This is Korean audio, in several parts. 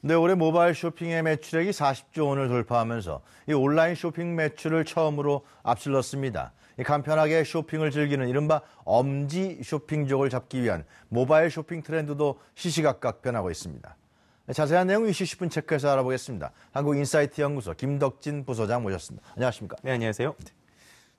네, 올해 모바일 쇼핑의 매출액이 40조 원을 돌파하면서 이 온라인 쇼핑 매출을 처음으로 앞질렀습니다. 이 간편하게 쇼핑을 즐기는 이른바 엄지 쇼핑족을 잡기 위한 모바일 쇼핑 트렌드도 시시각각 변하고 있습니다. 네, 자세한 내용 이슈 10분 체크해서 알아보겠습니다. 한국인사이트 연구소 김덕진 부소장 모셨습니다. 안녕하십니까? 네, 안녕하세요.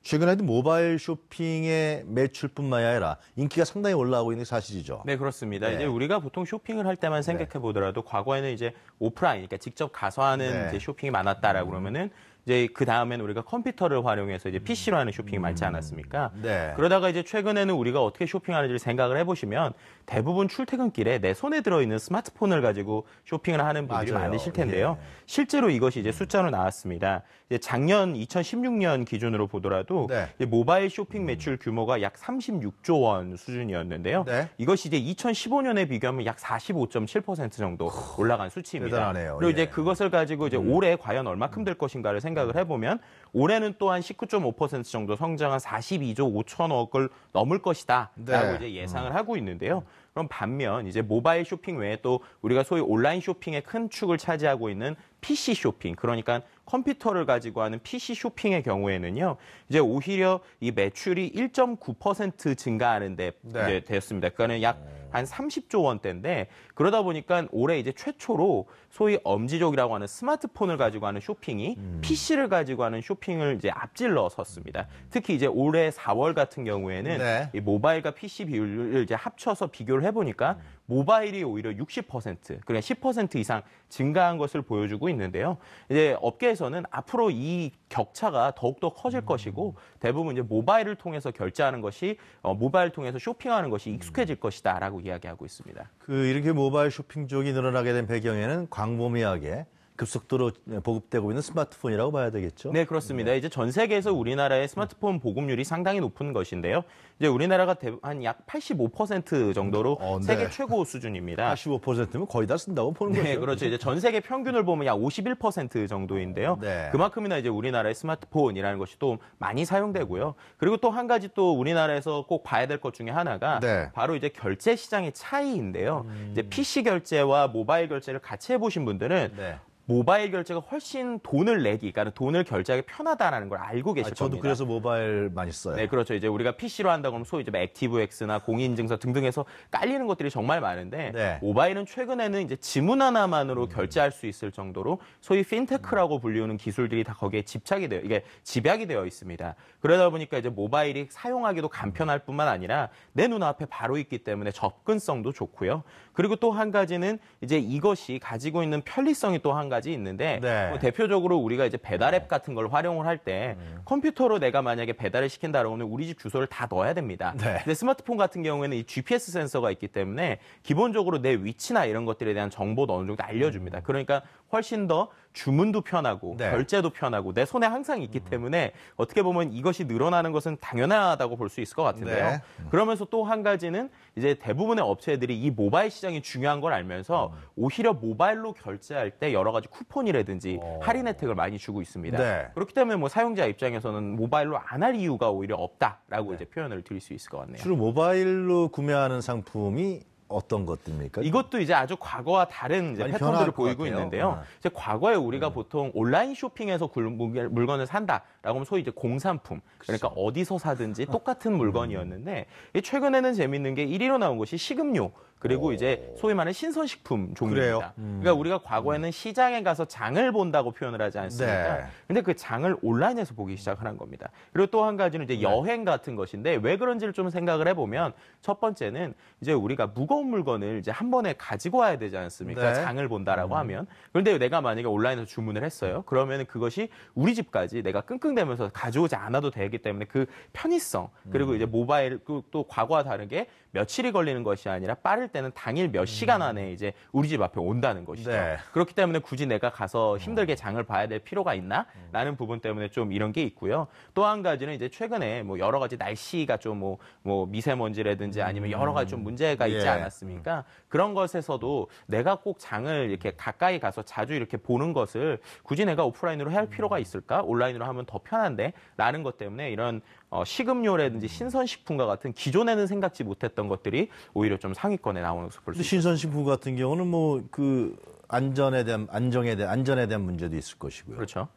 최근에도 모바일 쇼핑의 매출뿐만 아니라 인기가 상당히 올라오고 있는 게 사실이죠. 네, 그렇습니다. 네. 이제 우리가 보통 쇼핑을 할 때만 생각해 보더라도 과거에는 이제 오프라인, 그러니까 직접 가서 하는 네. 쇼핑이 많았다라고 그러면은 이제 그 다음에는 우리가 컴퓨터를 활용해서 이제 PC로 하는 쇼핑이 많지 않았습니까? 네. 그러다가 이제 최근에는 우리가 어떻게 쇼핑하는지를 생각을 해보시면 대부분 출퇴근길에 내 손에 들어있는 스마트폰을 가지고 쇼핑을 하는 분들이 맞아요. 많으실 텐데요. 예. 실제로 이것이 이제 숫자로 나왔습니다. 이제 작년 2016년 기준으로 보더라도 네. 모바일 쇼핑 매출 규모가 약 36조 원 수준이었는데요. 네. 이것이 이제 2015년에 비교하면 약 45.7% 정도 올라간 수치입니다. 대단하네요. 그리고 이제 예. 음. 그것을 가지고 이제 올해 과연 얼마큼 될 것인가를 생각 을 해보면 올해는 또한 19.5% 정도 성장한 42조 5천억을 넘을 것이다라고 네. 이제 예상을 하고 있는데요. 그럼 반면 이제 모바일 쇼핑 외에 또 우리가 소위 온라인 쇼핑의 큰 축을 차지하고 있는 PC 쇼핑, 그러니까 컴퓨터를 가지고 하는 PC 쇼핑의 경우에는요, 이제 오히려 이 매출이 1.9% 증가하는데 네. 이제 되었습니다. 그거는 약 한 30조 원대인데 그러다 보니까 올해 이제 최초로 소위 엄지족이라고 하는 스마트폰을 가지고 하는 쇼핑이 음. PC를 가지고 하는 쇼핑을 이제 앞질러 섰습니다. 특히 이제 올해 4월 같은 경우에는 네. 이 모바일과 PC 비율을 이제 합쳐서 비교를 해보니까 모바일이 오히려 60% 그러니까 10% 이상 증가한 것을 보여주고 있는데요. 이제 업계에서는 앞으로 이 격차가 더욱더 커질 것이고 대부분 이제 모바일을 통해서 결제하는 것이 어, 모바일 통해서 쇼핑하는 것이 익숙해질 것이다라고 이야기하고 있습니다. 그 이렇게 모바일 쇼핑 쪽이 늘어나게 된 배경에는 광범위하게 급속도로 보급되고 있는 스마트폰이라고 봐야 되겠죠. 네, 그렇습니다. 이제 전 세계에서 우리나라의 스마트폰 보급률이 상당히 높은 것인데요. 이제 우리나라가 한 약 85% 정도로 어, 네. 세계 최고 수준입니다. 85%면 거의 다 쓴다고 보는 거죠. 네, 그렇죠. 이제 전 세계 평균을 보면 약 51% 정도인데요. 네. 그만큼이나 이제 우리나라의 스마트폰이라는 것이 또 많이 사용되고요. 그리고 또 한 가지 또 우리나라에서 꼭 봐야 될 것 중에 하나가 네. 음. 바로 이제 결제 시장의 차이인데요. 이제 PC 결제와 모바일 결제를 같이 해보신 분들은 네. 모바일 결제가 훨씬 돈을 내기, 그러니까 돈을 결제하기 편하다라는 걸 알고 계실 아, 저도 겁니다. 그래서 모바일 많이 써요. 네, 그렇죠. 이제 우리가 PC로 한다고 하면 소위 이제 뭐 액티브엑스나 공인인증서 등등해서 깔리는 것들이 정말 많은데 네. 음. 모바일은 최근에는 이제 지문 하나만으로 결제할 수 있을 정도로 소위 핀테크라고 불리우는 기술들이 다 거기에 집착이 되어 이게 집약이 되어 있습니다. 그러다 보니까 이제 모바일이 사용하기도 간편할 뿐만 아니라 내 눈앞에 바로 있기 때문에 접근성도 좋고요. 그리고 또 한 가지는 이제 이것이 가지고 있는 편리성이 또한 가지 있는데 네. 뭐 대표적으로 우리가 이제 배달 앱 같은 걸 활용을 할때 음. 컴퓨터로 내가 만약에 배달을 시킨다라고는 우리 집 주소를 다 넣어야 됩니다. 네. 근데 스마트폰 같은 경우에는 이 GPS 센서가 있기 때문에 기본적으로 내 위치나 이런 것들에 대한 정보도 어느 정도 알려줍니다. 그러니까 훨씬 더 주문도 편하고 네. 결제도 편하고 내 손에 항상 있기 때문에 어떻게 보면 이것이 늘어나는 것은 당연하다고 볼 수 있을 것 같은데요. 네. 그러면서 또 한 가지는 이제 대부분의 업체들이 이 모바일 시장이 중요한 걸 알면서 오히려 모바일로 결제할 때 여러 가지 쿠폰이라든지 어. 할인 혜택을 많이 주고 있습니다. 네. 그렇기 때문에 뭐 사용자 입장에서는 모바일로 안 할 이유가 오히려 없다라고 이제 표현을 드릴 수 있을 것 같네요. 주로 모바일로 구매하는 상품이 어떤 것들입니까? 이것도 이제 아주 과거와 다른 이제 패턴들을 보이고 같아요. 있는데요. 네. 이제 과거에 우리가 보통 온라인 쇼핑에서 물- 물건을 산다라고 하면 소위 이제 공산품, 그러니까 어디서 사든지 똑같은 물건이었는데 이 최근에는 재밌는 게 1위로 나온 것이 식음료. 그리고 이제 소위 말하는 신선식품 종류입니다. 그래요? 음. 그러니까 우리가 과거에는 시장에 가서 장을 본다고 표현을 하지 않습니까? 네. 근데 그 장을 온라인에서 보기 시작하는 겁니다. 그리고 또 한 가지는 네. 이제 여행 같은 것인데 왜 그런지를 좀 생각을 해보면 첫 번째는 이제 우리가 무거운 물건을 이제 한 번에 가지고 와야 되지 않습니까? 네. 장을 본다라고 하면. 그런데 내가 만약에 온라인에서 주문을 했어요. 그러면 그것이 우리 집까지 내가 끙끙대면서 가져오지 않아도 되기 때문에 그 편의성 그리고 이제 모바일 그또 과거와 다르게 며칠이 걸리는 것이 아니라 빠를 때는 당일 몇 시간 안에 이제 우리 집 앞에 온다는 것이죠. 네. 그렇기 때문에 굳이 내가 가서 힘들게 장을 봐야 될 필요가 있나? 라는 부분 때문에 좀 이런 게 있고요. 또 한 가지는 이제 최근에 뭐 여러 가지 날씨가 좀뭐 뭐 미세먼지라든지 아니면 여러 가지 좀 문제가 있지 예. 않았습니까? 그런 것에서도 내가 꼭 장을 이렇게 가까이 가서 자주 이렇게 보는 것을 굳이 내가 오프라인으로 해야 할 필요가 있을까? 온라인으로 하면 더 편한데? 라는 것 때문에 이런 어, 식음료라든지 신선식품과 같은 기존에는 생각지 못했던 것들이 오히려 좀 상위권에 나오는 것을 볼수 근데 있습니다. 신선식품 같은 경우는 뭐 그 안전에 대한 안정에 대한 안전에 대한 문제도 있을 것이고요. 그렇죠.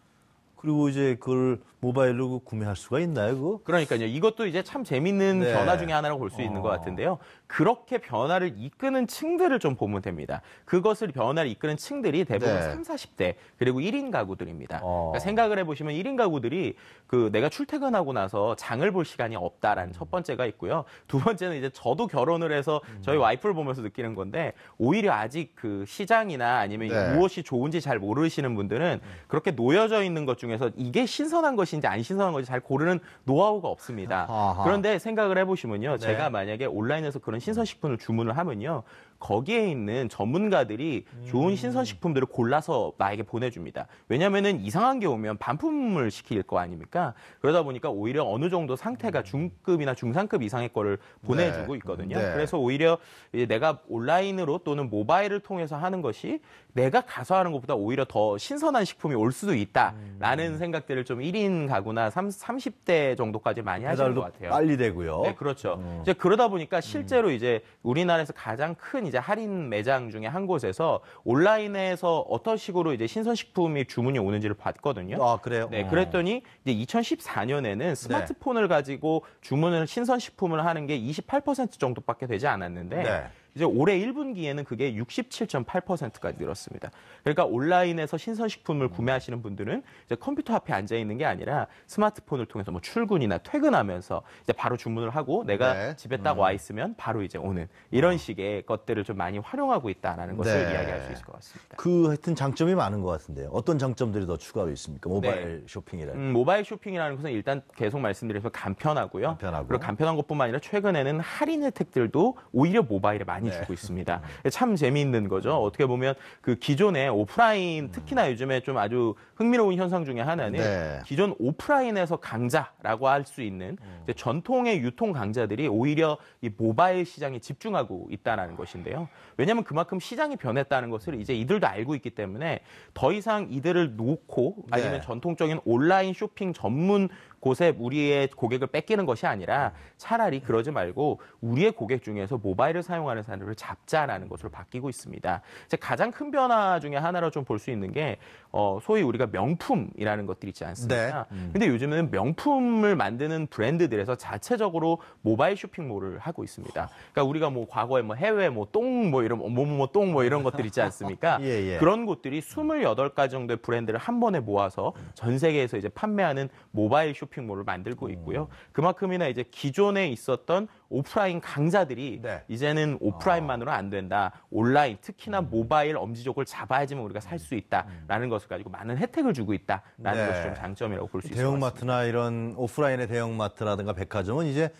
그리고 이제 그걸 모바일로 구매할 수가 있나요, 그거? 그러니까요. 이것도 이제 참 재밌는 네. 변화 중에 하나라고 볼 수 있는 것 같은데요. 그렇게 변화를 이끄는 층들을 좀 보면 됩니다. 그것을 변화를 이끄는 층들이 대부분 네. 3, 40대 그리고 1인 가구들입니다. 어. 그러니까 생각을 해보시면 1인 가구들이 그 내가 출퇴근하고 나서 장을 볼 시간이 없다라는 첫 번째가 있고요. 두 번째는 이제 저도 결혼을 해서 저희 와이프를 보면서 느끼는 건데 오히려 아직 그 시장이나 아니면 네. 무엇이 좋은지 잘 모르시는 분들은 그렇게 놓여져 있는 것 중에 서 이게 신선한 것인지 안 신선한 것인지 잘 고르는 노하우가 없습니다. 아하. 그런데 생각을 해보시면요. 네. 제가 만약에 온라인에서 그런 신선식품을 주문을 하면요. 거기에 있는 전문가들이 음. 좋은 신선식품들을 골라서 나에게 보내줍니다. 왜냐면은 이상한 게 오면 반품을 시킬 거 아닙니까? 그러다 보니까 오히려 어느 정도 상태가 중급이나 중상급 이상의 거를 보내주고 네. 있거든요. 네. 그래서 오히려 내가 온라인으로 또는 모바일을 통해서 하는 것이 내가 가서 하는 것보다 오히려 더 신선한 식품이 올 수도 있다라는 생각들을 좀 1인 가구나 30, 대 정도까지 많이 하시는 것 같아요. 빨리 되고요. 네, 그렇죠. 이제 그러다 보니까 음. 실제로 이제 우리나라에서 가장 큰 이제 할인 매장 중에 한 곳에서 온라인에서 어떤 식으로 이제 신선식품이 주문이 오는지를 봤거든요. 아, 그래요? 네, 어. 그랬더니 이제 2014년에는 스마트폰을 가지고 주문을 신선식품을 하는 게 28% 정도밖에 되지 않았는데 네. 이제 올해 1분기에는 그게 67.8%까지 늘었습니다. 그러니까 온라인에서 신선식품을 구매하시는 분들은 이제 컴퓨터 앞에 앉아 있는 게 아니라 스마트폰을 통해서 뭐 출근이나 퇴근하면서 이제 바로 주문을 하고 내가 네. 집에 딱 와 있으면 바로 이제 오는 이런 식의 것들을 좀 많이 활용하고 있다라는 것을 네. 이야기할 수 있을 것 같습니다. 그 하여튼 장점이 많은 것 같은데요. 어떤 장점들이 더 추가로 있습니까? 모바일 쇼핑이라. 음, 모바일 쇼핑이라는 것은 일단 계속 말씀드리면 간편하고요. 간편하고. 그리고 간편한 것뿐만 아니라 최근에는 할인 혜택들도 오히려 모바일에 많이 네. 주고 있습니다. 참 재미있는 거죠. 어떻게 보면 그 기존의 오프라인 특히나 요즘에 좀 아주 흥미로운 현상 중에 하나는 네. 기존 오프라인에서 강자라고 할 수 있는 이제 전통의 유통 강자들이 오히려 이 모바일 시장에 집중하고 있다는 것인데요. 왜냐하면 그만큼 시장이 변했다는 것을 이제 이들도 알고 있기 때문에 더 이상 이들을 놓고 아니면 네. 전통적인 온라인 쇼핑 전문 곳에 우리의 고객을 뺏기는 것이 아니라 차라리 그러지 말고 우리의 고객 중에서 모바일을 사용하는 사람들을 잡자라는 것으로 바뀌고 있습니다. 이제 가장 큰 변화 중에 하나로 좀 볼 수 있는 게 어, 소위 우리가 명품이라는 것들이 있지 않습니까? 네. 근데 요즘은 명품을 만드는 브랜드들에서 자체적으로 모바일 쇼핑몰을 하고 있습니다. 그러니까 우리가 뭐 과거에 뭐 해외 뭐 똥뭐 이런 뭐뭐똥 뭐 이런 것들 있지 않습니까? 예, 예. 그런 곳들이 28가지 정도의 브랜드를 한 번에 모아서 전 세계에서 이제 판매하는 모바일 쇼핑 몰을 만들고 있고요. 그만큼이나 이제 기존에 있었던 오프라인 강자들이 네. 이제는 오프라인만으로 안 된다. 온라인 특히나 모바일 엄지족을 잡아야지만 우리가 살 수 있다라는 것을 가지고 많은 혜택을 주고 있다라는 네. 것이 좀 장점이라고 볼수 같습니다. 대형마트나 이런 오프라인의 대형마트라든가 백화점은 이제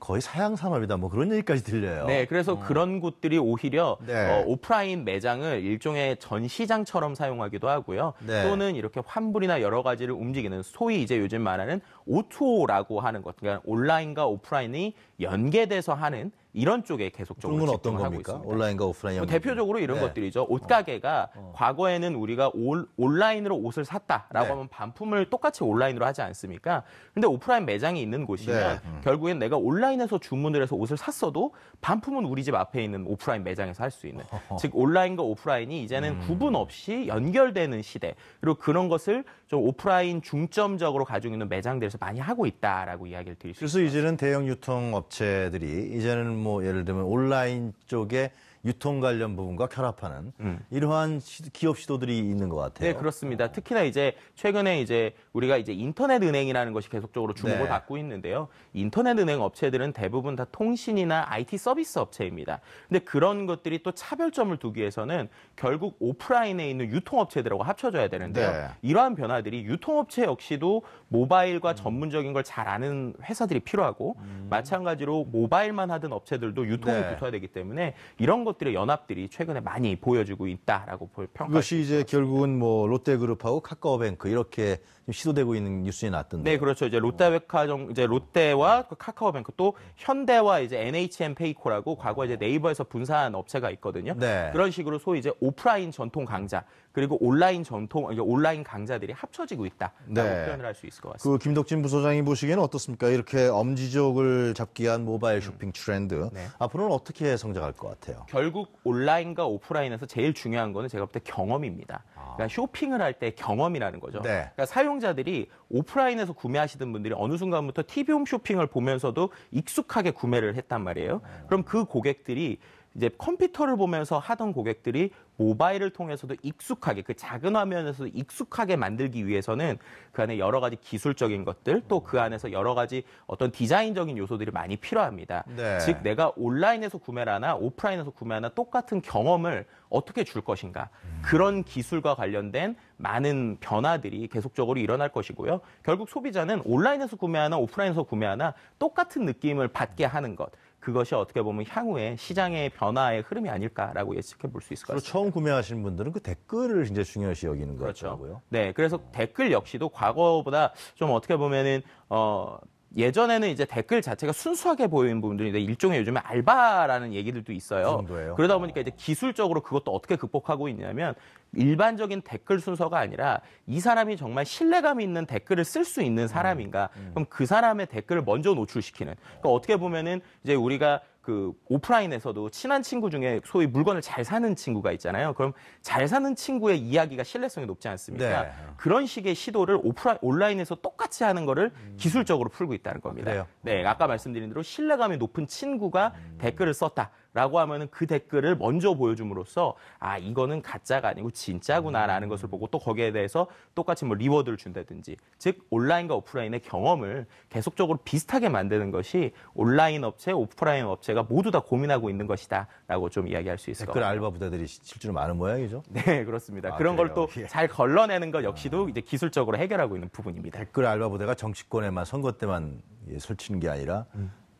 거의 사양 산업이다. 뭐 그런 얘기까지 들려요. 네, 그래서 그런 곳들이 오히려 네. 어, 오프라인 매장을 일종의 전시장처럼 사용하기도 하고요. 네. 또는 이렇게 환불이나 여러 가지를 움직이는 소위 이제 요즘 말하는 O2O라고 하는 것, 그러니까 온라인과 오프라인이 연계돼서 하는 이런 쪽에 계속적으로 건 어떤 집중을 하고 겁니까? 있습니다. 온라인과 오프라인 뭐. 대표적으로 이런 네. 것들이죠. 옷가게가 과거에는 우리가 올, 온라인으로 옷을 샀다라고 네. 하면 반품을 똑같이 온라인으로 하지 않습니까? 근데 오프라인 매장이 있는 곳이면 네. 결국엔 내가 온라인에서 주문을 해서 옷을 샀어도 반품은 우리 집 앞에 있는 오프라인 매장에서 할 수 있는. 즉 온라인과 오프라인이 이제는 음. 구분 없이 연결되는 시대. 그리고 그런 것을 좀 오프라인 중점적으로 가지고 있는 매장들에서 많이 하고 있다라고 이야기를 드릴 수 있습니다. 그래서 이제는 대형 유통 업체들이 이제는 뭐 예를 들면 온라인 쪽에 유통 관련 부분과 결합하는 이러한 시- 기업 시도들이 있는 것 같아요. 네, 그렇습니다. 특히나 이제 최근에 이제 우리가 이제 인터넷 은행이라는 것이 계속적으로 주목을 네. 받고 있는데요. 인터넷 은행 업체들은 대부분 다 통신이나 IT 서비스 업체입니다. 근데 그런 것들이 또 차별점을 두기 위해서는 결국 오프라인에 있는 유통업체들하고 합쳐져야 되는데요. 네. 이러한 변화들이 유통업체 역시도 모바일과 전문적인 걸 잘 아는 회사들이 필요하고 마찬가지로 모바일만 하던 업체들도 유통을 네. 붙어야 되기 때문에 이런 것 들의 연합들이 최근에 많이 보여지고 있다라고 볼 평가. 그것이 이제 결국은 뭐 롯데그룹하고 카카오뱅크 이렇게 시도되고 있는 뉴스에 났던데. 네, 그렇죠. 이제 롯데백화점 이제 롯데와 그 카카오뱅크 또 현대와 이제 NHN 페이코라고 과거 이제 네이버에서 분사한 업체가 있거든요. 네. 그런 식으로 소위 이제 오프라인 전통 강자 그리고 온라인 전통 온라인 강자들이 합쳐지고 있다라고 네. 표현을 할 수 있을 것 같습니다. 그 김덕진 부소장이 보시기에는 어떻습니까? 이렇게 엄지족을 잡기 위한 모바일 쇼핑 트렌드 네. 앞으로는 어떻게 성장할 것 같아요? 결국 온라인과 오프라인에서 제일 중요한 거는 제가 볼 때 경험입니다. 그러니까 쇼핑을 할 때 경험이라는 거죠. 아. 네. 그러니까 사용자들이 오프라인에서 구매하시던 분들이 어느 순간부터 TV홈 쇼핑을 보면서도 익숙하게 구매를 했단 말이에요. 그럼 그 고객들이 이제 컴퓨터를 보면서 하던 고객들이 모바일을 통해서도 익숙하게 그 작은 화면에서도 익숙하게 만들기 위해서는 그 안에 여러 가지 기술적인 것들 또 그 안에서 여러 가지 어떤 디자인적인 요소들이 많이 필요합니다. 네. 즉 내가 온라인에서 구매를 하나 오프라인에서 구매하나 똑같은 경험을 어떻게 줄 것인가 그런 기술과 관련된 많은 변화들이 계속적으로 일어날 것이고요. 결국 소비자는 온라인에서 구매하나 오프라인에서 구매하나 똑같은 느낌을 받게 하는 것 그것이 어떻게 보면 향후에 시장의 변화의 흐름이 아닐까라고 예측해 볼 수 있을 것 같습니다. 처음 구매하시는 분들은 그 댓글을 굉장히 중요시 여기는 것 그렇죠. 같더라고요. 네, 그래서 댓글 역시도 과거보다 좀 어떻게 보면은 어 예전에는 이제 댓글 자체가 순수하게 보이는 부분들이 일종의 요즘에 알바라는 얘기들도 있어요. 그? 그러다 보니까 이제 기술적으로 그것도 어떻게 극복하고 있냐면 일반적인 댓글 순서가 아니라 이 사람이 정말 신뢰감 있는 댓글을 쓸 수 있는 사람인가? 음, 그럼 그 사람의 댓글을 먼저 노출시키는. 그러니까 어떻게 보면은 이제 우리가 그 오프라인에서도 친한 친구 중에 소위 물건을 잘 사는 친구가 있잖아요. 그럼 잘 사는 친구의 이야기가 신뢰성이 높지 않습니까? 네. 그런 식의 시도를 오프라인 온라인에서 똑같이 하는 거를 기술적으로 풀고 있다는 겁니다. 음. 그래요? 네, 아까 말씀드린 대로 신뢰감이 높은 친구가 댓글을 썼다 라고 하면은 그 댓글을 먼저 보여줌으로써 아 이거는 가짜가 아니고 진짜구나라는 것을 보고 또 거기에 대해서 똑같이 뭐 리워드를 준다든지 즉 온라인과 오프라인의 경험을 계속적으로 비슷하게 만드는 것이 온라인 업체, 오프라인 업체가 모두 다 고민하고 있는 것이다라고 좀 이야기할 수 있을 것 댓글 같아요. 알바 부대들이 실제로 많은 모양이죠. 네, 그렇습니다. 아, 그런 걸 그래요? 또 예. 잘 걸러내는 것 역시도 이제 기술적으로 해결하고 있는 부분입니다. 댓글 알바 부대가 정치권에만 선거 때만 예, 설치는 게 아니라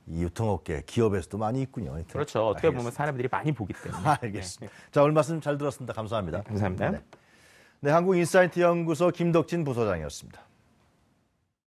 이 유통업계, 기업에서도 많이 있군요. 하여튼. 그렇죠. 어떻게 알겠습니다. 보면 사람들이 많이 보기 때문에. 알겠습니다. 자, 오늘 말씀 잘 들었습니다. 감사합니다. 감사합니다. 네, 네 한국인사이트 연구소 김덕진 부소장이었습니다.